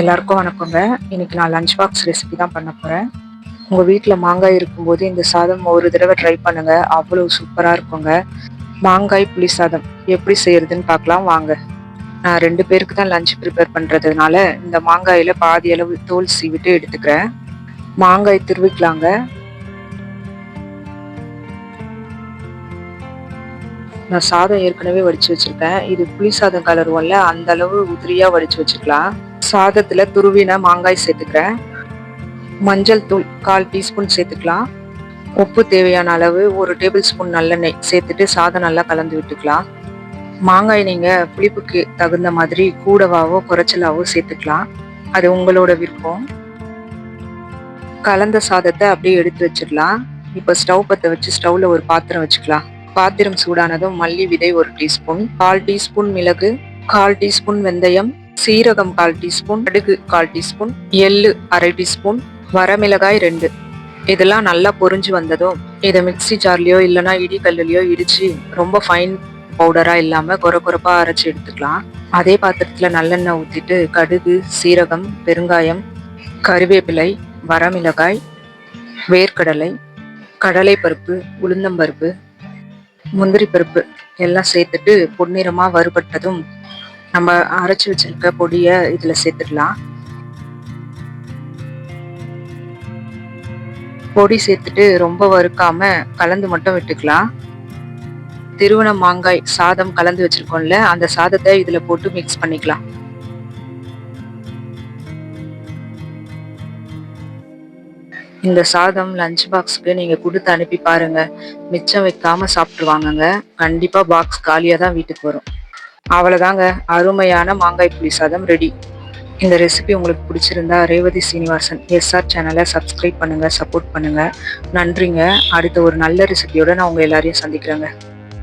எல்லாருக்கும் வணக்கங்க. இன்னைக்கு நான் லஞ்ச் பாக்ஸ் ரெசிபி தான் பண்ண போகிறேன் உங்கள் வீட்டில் மாங்காய் இருக்கும்போது இந்த சாதம் ஒரு தடவை ட்ரை பண்ணுங்க. அவ்வளோ சூப்பராக இருக்குங்க. மாங்காய் புளி சாதம் எப்படி செய்யறதுன்னு பார்க்கலாம் வாங்க. நான் ரெண்டு பேருக்கு தான் லஞ்ச் ப்ரிப்பேர் பண்ணுறதுனால இந்த மாங்காயில் பாதி அளவு தோல் சீவிட்டு எடுத்துக்கிறேன். மாங்காய் திருவிக்கலாங்க. நான் சாதம் ஏற்கனவே வடித்து வச்சுருக்கேன். இது புளி சாதம் கலருவோம்ல அந்த அளவு உதிரியாக வடித்து வச்சுக்கலாம் சாதத்தில் துருவின மாங்காய் சேர்த்துக்கிறேன். மஞ்சள் தூள் கால் டீஸ்பூன் சேர்த்துக்கலாம். உப்பு தேவையான அளவு ஒரு டேபிள் ஸ்பூன் நல்லெண்ணெய் சேர்த்துட்டு சாதம் நல்லா கலந்து விட்டுக்கலாம். மாங்காய் நீங்கள் புளிப்புக்கு தகுந்த மாதிரி கூடவாவோ குறைச்சலாவோ சேர்த்துக்கலாம். அது உங்களோட விருப்பம். கலந்த சாதத்தை அப்படியே எடுத்து வச்சிடலாம். இப்போ ஸ்டவ் பற்ற வச்சு ஸ்டவ்ல ஒரு பாத்திரம் வச்சுக்கலாம். பாத்திரம் சூடானதும் மல்லி விதை ஒரு டீஸ்பூன் கால் டீஸ்பூன் மிளகு கால் டீஸ்பூன் வெந்தயம் சீரகம் கால் டீஸ்பூன் கடுகு கால் டீஸ்பூன் எள்ளு அரை டீஸ்பூன் வரமிளகாய் ரெண்டு. இதெல்லாம் நல்லா பொரிஞ்சு வந்ததும் இதை மிக்சி ஜார்லயோ இல்லைன்னா இடிகல்லுலயோ இடித்து ரொம்ப ஃபைன் பவுடராக இல்லாமல் கொர கொரப்பா அரைச்சி எடுத்துக்கலாம். அதே பாத்திரத்தில் நல்லெண்ணெய் ஊற்றிட்டு கடுகு சீரகம் பெருங்காயம் கருவேப்பிலை வரமிளகாய் வேர்க்கடலை கடலை பருப்பு உளுந்தம்பருப்பு முந்திரி பருப்பு எல்லாம் சேர்த்துட்டு பொன்னிறமாக வறுபட்டதும் நம்ம அரைச்சி வச்சிருக்க பொடிய இதுல சேர்த்துடலாம். பொடி சேர்த்துட்டு ரொம்ப வறுக்காம கலந்து மட்டும் விட்டுக்கலாம். திருவண மாங்காய் சாதம் கலந்து வச்சிருக்கோம்ல அந்த சாதத்தை இதுல போட்டு மிக்ஸ் பண்ணிக்கலாம். இந்த சாதம் லஞ்ச் பாக்ஸ்க்கு நீங்கள் கொடுத்து அனுப்பி பாருங்கள் மிச்சம் வைக்காம சாப்பிட்டுருவாங்கங்க. கண்டிப்பாக பாக்ஸ் காலியாக தான் வீட்டுக்கு வரும். அவ்வளோதாங்க அருமையான மாங்காய் புளி சாதம் ரெடி இந்த ரெசிபி உங்களுக்கு பிடிச்சிருந்தா ரேவதி சீனிவாசன் எஸ்ஆர் சேனலை சப்ஸ்கிரைப் பண்ணுங்க சப்போர்ட் பண்ணுங்கள் நன்றிங்க. அடுத்த ஒரு நல்ல ரெசிபியோடு நான் உங்கள் எல்லாரையும் சந்திக்கிறேங்க.